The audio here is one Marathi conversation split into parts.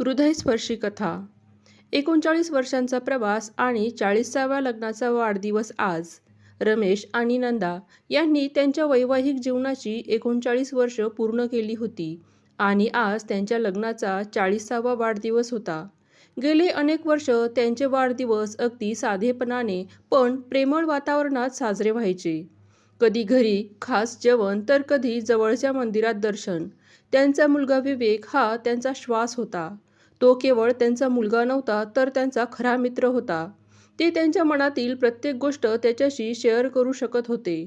हृदयस्पर्शी कथा एकोणचाळीस वर्षांचा प्रवास आणि चाळीसाव्या लग्नाचा वाढदिवस आज. रमेश आणि नंदा यांनी त्यांच्या वैवाहिक जीवनाची एकोणचाळीस वर्ष पूर्ण केली होती आणि आज त्यांच्या लग्नाचा चाळीसावा वाढदिवस होता. गेले अनेक वर्ष त्यांचे वाढदिवस अगदी साधेपणाने पण प्रेमळ वातावरणात साजरे व्हायचे. कधी घरी खास जेवण तर कधी जवळच्या मंदिरात दर्शन. त्यांचा मुलगा विवेक हा त्यांचा श्वास होता. तो केवळ त्यांचा मुलगा नव्हता तर त्यांचा खरा मित्र होता. ते त्यांच्या मनातील प्रत्येक गोष्ट त्याच्याशी शेअर करू शकत होते.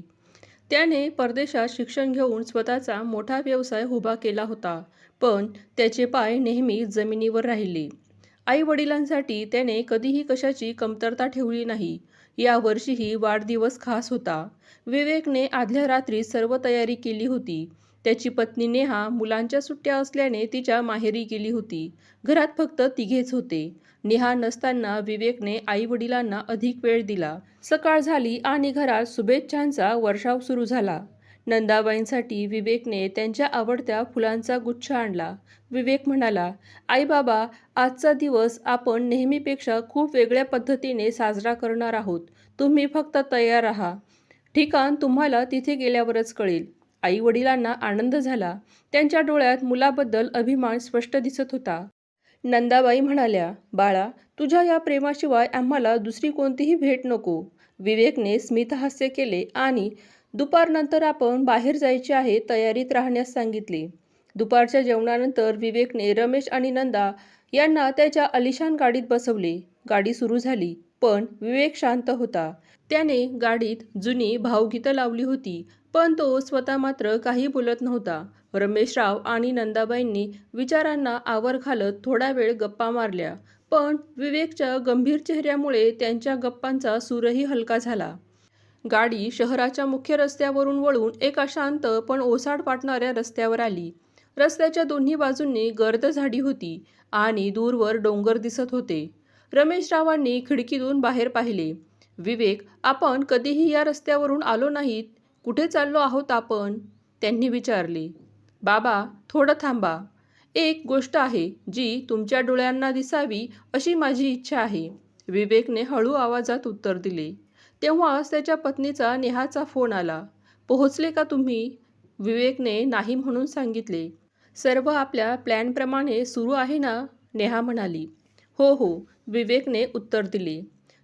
त्याने परदेशात शिक्षण घेऊन स्वतःचा मोठा व्यवसाय उभा केला होता पण त्याचे पाय नेहमी जमिनीवर राहिले. आई वडिलांसाठी त्याने कधीही कशाची कमतरता ठेवली नाही. यावर्षीही वाढदिवस खास होता. विवेकने आदल्या रात्री सर्व तयारी केली होती. त्याची पत्नी नेहा मुलांच्या सुट्ट्या असल्याने तिच्या माहेरी गेली होती. घरात फक्त तिघेच होते. नेहा नसताना विवेकने आई वडिलांना अधिक वेळ दिला. सकाळ झाली आणि घरात शुभेच्छांचा वर्षाव सुरू झाला. नंदाबाईंसाठी विवेकने त्यांच्या आवडत्या फुलांचा गुच्छ आणला. विवेक म्हणाला आई बाबा आजचा दिवस आपण नेहमीपेक्षा खूप वेगळ्या पद्धतीने साजरा करणार आहोत. तुम्ही फक्त तयार राहा. ठिकाण तुम्हाला तिथे गेल्यावरच कळेल. आई वडिलांना आनंद झाला. त्यांच्या डोळ्यात मुलाबद्दल अभिमान स्पष्ट दिसत होता. नंदाबाई म्हणाल्या बाळा तुझ्या या प्रेमाशिवाय आम्हाला दुसरी कोणतीही भेट नको विवेकने स्मितहास्य केले आणि दुपारनंतर आपण बाहेर जायचे आहे तयारीत राहण्यास सांगितले. दुपारच्या जेवणानंतर विवेकने रमेश आणि नंदा यांना त्याच्या अलिशान गाडीत बसवले. गाडी सुरू झाली. पण विवेक शांत होता. त्याने गाडीत जुनी भावगीतं लावली होती पण तो स्वतः मात्र काही बोलत नव्हता. रमेशराव आणि नंदाबाईंनी विचारांना आवर घालत थोडा वेळ गप्पा मारल्या पण विवेकच्या गंभीर चेहऱ्यामुळे त्यांच्या गप्पांचा सूरही हलका झाला. गाडी शहराच्या मुख्य रस्त्यावरून वळून एका शांत पण ओसाड वाटणाऱ्या रस्त्यावर आली. रस्त्याच्या दोन्ही बाजूंनी गर्द झाडी होती आणि दूरवर डोंगर दिसत होते. रमेशरावांनी खिडकीतून बाहेर पाहिले. विवेक आपण कधीही या रस्त्यावरून आलो नाहीत. कुठे चाललो आहोत आपण? त्यांनी विचारले. बाबा थोडं थांबा. एक गोष्ट आहे जी तुमच्या डोळ्यांना दिसावी अशी माझी इच्छा आहे. विवेकने हळू आवाजात उत्तर दिले. तेव्हाच त्याच्या पत्नीचा नेहाचा फोन आला. पोहोचले का तुम्ही? विवेकने नाही म्हणून सांगितले. सर्व आपल्या प्लॅनप्रमाणे सुरू आहे ना? नेहा म्हणाली. हो हो विवेकने उत्तर दिले.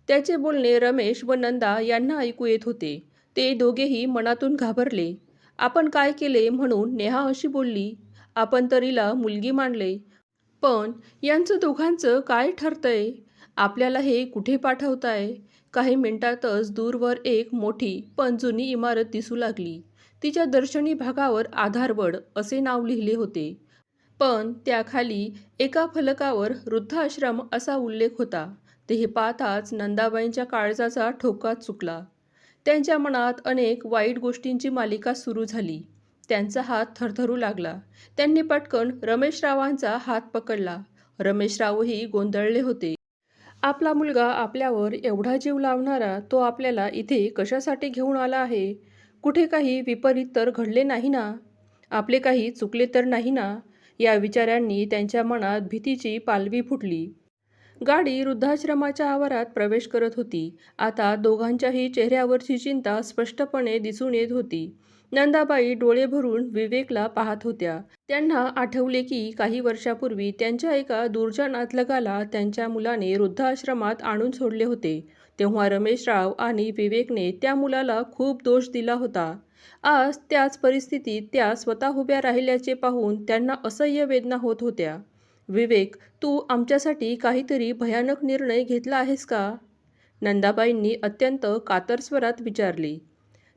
त्याचे बोलणे रमेश व नंदा यांना ऐकू येत होते. ते दोघेही मनातून घाबरले. आपण काय केले म्हणून नेहा अशी बोलली आपण तरीला मुलगी मांडले पण यांचं दोघांचं काय ठरतंय? आपल्याला हे कुठे पाठवताय? काही मिनिटातच दूरवर एक मोठी पण जुनी इमारत दिसू लागली. तिच्या दर्शनी भागावर आधारवड असे नाव लिहिले होते. पण त्याखाली एका फलकावर वृद्धाश्रम असा उल्लेख होता. ते हे पाहताच नंदाबाईंच्या काळजाचा ठोका चुकला. त्यांच्या मनात अनेक वाईट गोष्टींची मालिका सुरू झाली. त्यांचा हात थरथरू लागला. त्यांनी पटकन रमेशरावांचा हात पकडला. रमेशरावही गोंधळले होते. आपला मुलगा आपल्यावर एवढा जीव लावणारा तो आपल्याला इथे कशासाठी घेऊन आला आहे? कुठे काही विपरीत तर घडले नाही ना? आपले काही चुकले तर नाही ना? या विचारांनी त्यांच्या मनात भीतीची पालवी फुटली. गाडी वृद्धाश्रमाच्या आवारात प्रवेश करत होती. आता दोघांच्याही चेहऱ्यावरची चिंता स्पष्टपणे दिसून येत होती. नंदाबाई डोळे भरून विवेकला पाहत होत्या. त्यांना आठवले की काही वर्षापूर्वी त्यांच्या एका दूरच्या नातलगाला त्यांच्या मुलाने वृद्धाश्रमात आणून सोडले होते. तेव्हा रमेशराव आणि विवेकने त्या मुलाला खूप दोष दिला होता. आज त्याच परिस्थितीत त्या स्वतः उभ्या राहिल्याचे पाहून त्यांना असह्य वेदना होत होत्या. विवेक तू आमच्यासाठी काहीतरी भयानक निर्णय घेतला आहेस का? नंदाबाईंनी अत्यंत कातर स्वरात विचारले.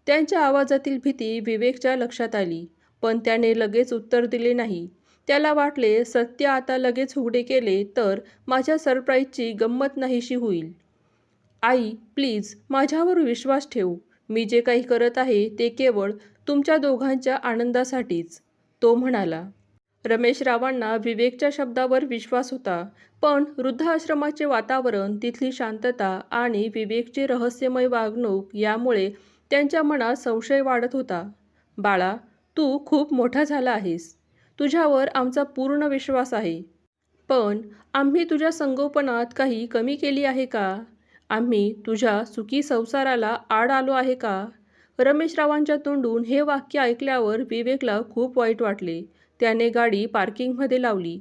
त्यांच्या आवाजातील भीती विवेकच्या लक्षात आली पण त्याने लगेच उत्तर दिले नाही. त्याला वाटले सत्य आता लगेच उघडे केले तर माझ्या सरप्राईजची गंमत नाहीशी होईल. आई प्लीज माझ्यावर विश्वास ठेव. मी जे काही करत आहे ते केवळ तुमच्या दोघांच्या आनंदासाठीच तो म्हणाला. रमेशरावांना विवेकच्या शब्दावर विश्वास होता पण वृद्धाश्रमाचे वातावरण तिथली शांतता आणि विवेकची रहस्यमय वागणूक यामुळे त्यांच्या मनात संशय वाढत होता. बाळा तू खूप मोठा झाला आहेस. तुझ्यावर आमचा पूर्ण विश्वास आहे. पण आम्ही तुझ्या संगोपनात काही कमी केली आहे का? आम्ही तुझ्या सुखी संसाराला आड आलो आहे का? रमेशरावांच्या तोंडून हे वाक्य ऐकल्यावर विवेकला खूप वाईट वाटले. त्याने गाडी पार्किंगमध्ये लावली.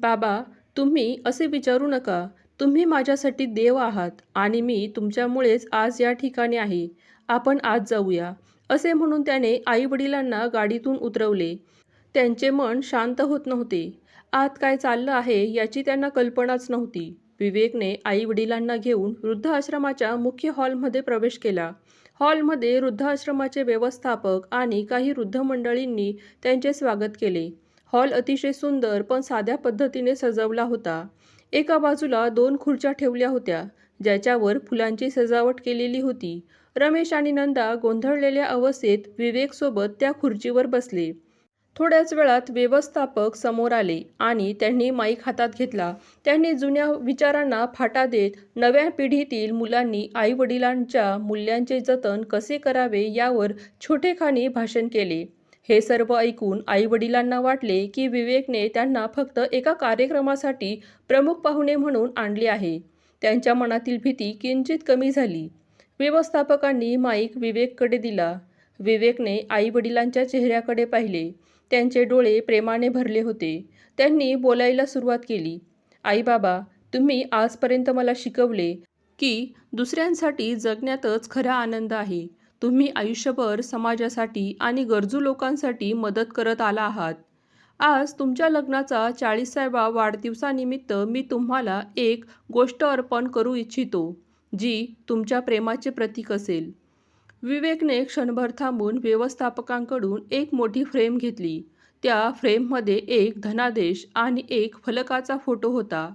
बाबा तुम्ही असे विचारू नका. तुम्ही माझ्यासाठी देव आहात आणि मी तुमच्यामुळेच आज या ठिकाणी आहे. आपण आज जाऊया. असे म्हणून त्याने आईवडिलांना गाडीतून उतरवले. त्यांचे मन शांत होत नव्हते. आत काय चाललं आहे याची त्यांना कल्पनाच नव्हती. विवेकने आईवडिलांना घेऊन वृद्धाश्रमाच्या मुख्य हॉलमध्ये प्रवेश केला. हॉलमध्ये वृद्धाश्रमाचे व्यवस्थापक आणि काही वृद्ध मंडळींनी त्यांचे स्वागत केले. हॉल अतिशय सुंदर पण साध्या पद्धतीने सजवला होता. एका बाजूला दोन खुर्च्या ठेवल्या होत्या ज्याच्यावर फुलांची सजावट केलेली होती. रमेश आणि नंदा गोंधळलेल्या अवस्थेत विवेकसोबत त्या खुर्चीवर बसले. थोड्याच वेळात व्यवस्थापक समोर आले आणि त्यांनी माईक हातात घेतला. त्यांनी जुन्या विचारांना फाटा देत नव्या पिढीतील मुलांनी आईवडिलांच्या मूल्यांचे जतन कसे करावे यावर छोटेखानी भाषण केले. हे सर्व ऐकून आईवडिलांना वाटले की विवेकने त्यांना फक्त एका कार्यक्रमासाठी प्रमुख पाहुणे म्हणून आणले आहे. त्यांच्या मनातील भीती किंचित कमी झाली. व्यवस्थापकांनी माईक विवेककडे दिला. विवेकने आईवडिलांच्या चेहऱ्याकडे पाहिले. त्यांचे डोळे प्रेमाने भरले होते. त्यांनी बोलायला सुरुवात केली. आई बाबा तुम्ही आजपर्यंत मला शिकवले की दुसऱ्यांसाठी जगण्यातच खरा आनंद आहे. तुम्ही आयुष्यभर समाजासाठी आणि गरजू लोकांसाठी मदत करत आला आहात. आज तुमच्या लग्नाचा चाळीसाव्या वाढदिवसानिमित्त मी तुम्हाला एक गोष्ट अर्पण करू इच्छितो जी तुमच्या प्रेमाचे प्रतीक असेल. विवेकने क्षणभर थांबून व्यवस्थापकांकडून एक मोठी फ्रेम घेतली. त्या फ्रेममध्ये एक धनादेश आणि एक फलकाचा फोटो होता.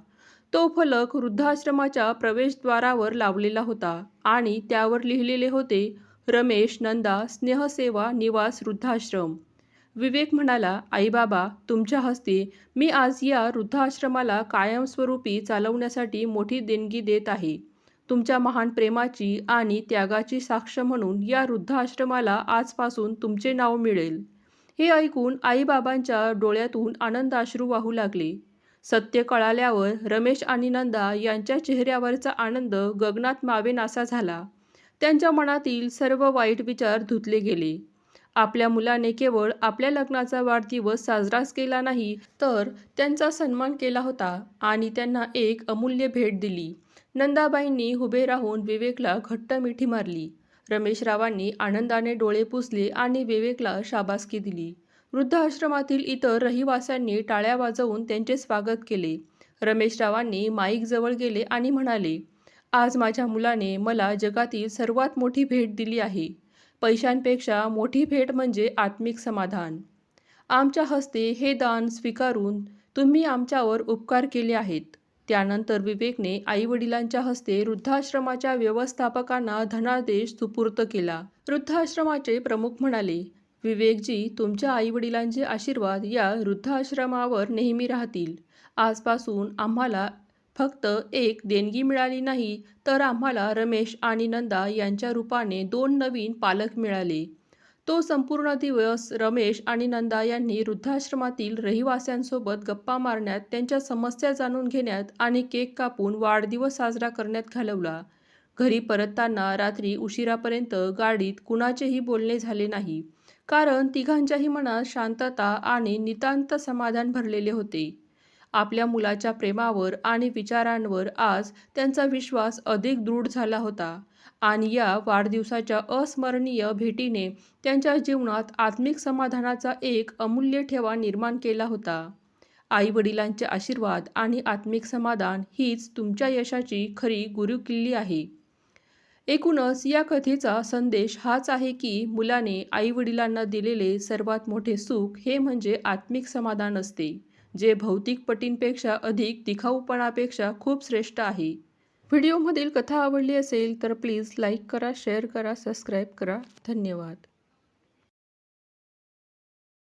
तो फलक वृद्धाश्रमाच्या प्रवेशद्वारावर लावलेला होता आणि त्यावर लिहिलेले होते रमेश नंदा स्नेहसेवा निवास वृद्धाश्रम. विवेक म्हणाला आई बाबा तुमच्या हस्ते मी आज या वृद्धाश्रमाला कायमस्वरूपी चालवण्यासाठी मोठी देणगी देत आहे. तुमच्या महान प्रेमाची आणि त्यागाची साक्ष म्हणून या वृद्धाश्रमाला आजपासून तुमचे नाव मिळेल. हे ऐकून आईबाबांच्या डोळ्यातून आनंदाश्रू वाहू लागले. सत्य कळाल्यावर रमेश आणि नंदा यांच्या चेहऱ्यावरचा आनंद गगनात मावेनासा झाला. त्यांच्या मनातील सर्व वाईट विचार धुतले गेले. आपल्या मुलाने केवळ आपल्या लग्नाचा वाढदिवस साजराच केला नाही तर त्यांचा सन्मान केला होता आणि त्यांना एक अमूल्य भेट दिली. नंदाबाईंनी उभे राहून विवेकला घट्ट मिठी मारली. रमेशरावांनी आनंदाने डोळे पुसले आणि विवेकला शाबासकी दिली. वृद्धाश्रमातील इतर रहिवाशांनी टाळ्या वाजवून त्यांचे स्वागत केले. रमेशरावांनी माईकजवळ गेले आणि म्हणाले आज माझ्या मुलाने मला जगातील सर्वात मोठी भेट दिली आहे. पैशांपेक्षा मोठी भेट म्हणजे आत्मिक समाधान. आमच्या हस्ते हे दान स्वीकारून तुम्ही आमच्यावर उपकार केले आहेत. त्यानंतर विवेकने आईवडिलांच्या हस्ते वृद्धाश्रमाच्या व्यवस्थापकांना धनादेश सुपूर्त केला. वृद्धाश्रमाचे प्रमुख म्हणाले विवेकजी तुमच्या आईवडिलांचे आशीर्वाद या वृद्धाश्रमावर नेहमी राहतील. आजपासून आम्हाला फक्त एक देणगी मिळाली नाही तर आम्हाला रमेश आणि नंदा यांच्या रूपाने दोन नवीन पालक मिळाले. तो संपूर्ण दिवस रमेश आणि नंदा यांनी वृद्धाश्रमातील रहिवाशांसोबत गप्पा मारण्यात त्यांच्या समस्या जाणून घेण्यात आणि केक कापून वाढदिवस साजरा करण्यात घालवला. घरी परतताना रात्री उशिरापर्यंत गाडीत कुणाचेही बोलणे झाले नाही. कारण तिघांच्याही मनात शांतता आणि नितांत समाधान भरलेले होते. आपल्या मुलाच्या प्रेमावर आणि विचारांवर आज त्यांचा विश्वास अधिक दृढ झाला होता. आणि या वाढदिवसाच्या अस्मरणीय भेटीने त्यांच्या जीवनात आत्मिक समाधानाचा एक अमूल्य ठेवा निर्माण केला होता. आईवडिलांचे आशीर्वाद आणि आत्मिक समाधान हीच तुमच्या यशाची खरी गुरुकिल्ली आहे. एकूणच या कथेचा संदेश हाच आहे की मुलाने आईवडिलांना दिलेले सर्वात मोठे सुख हे म्हणजे आत्मिक समाधान असते. जे भौतिक पटींपेक्षा अधिक दिखाऊपणापेक्षा खूप श्रेष्ठ आहे. व्हिडिओमधील कथा आवडली असेल तर प्लीज लाईक करा शेअर करा सबस्क्राईब करा. धन्यवाद.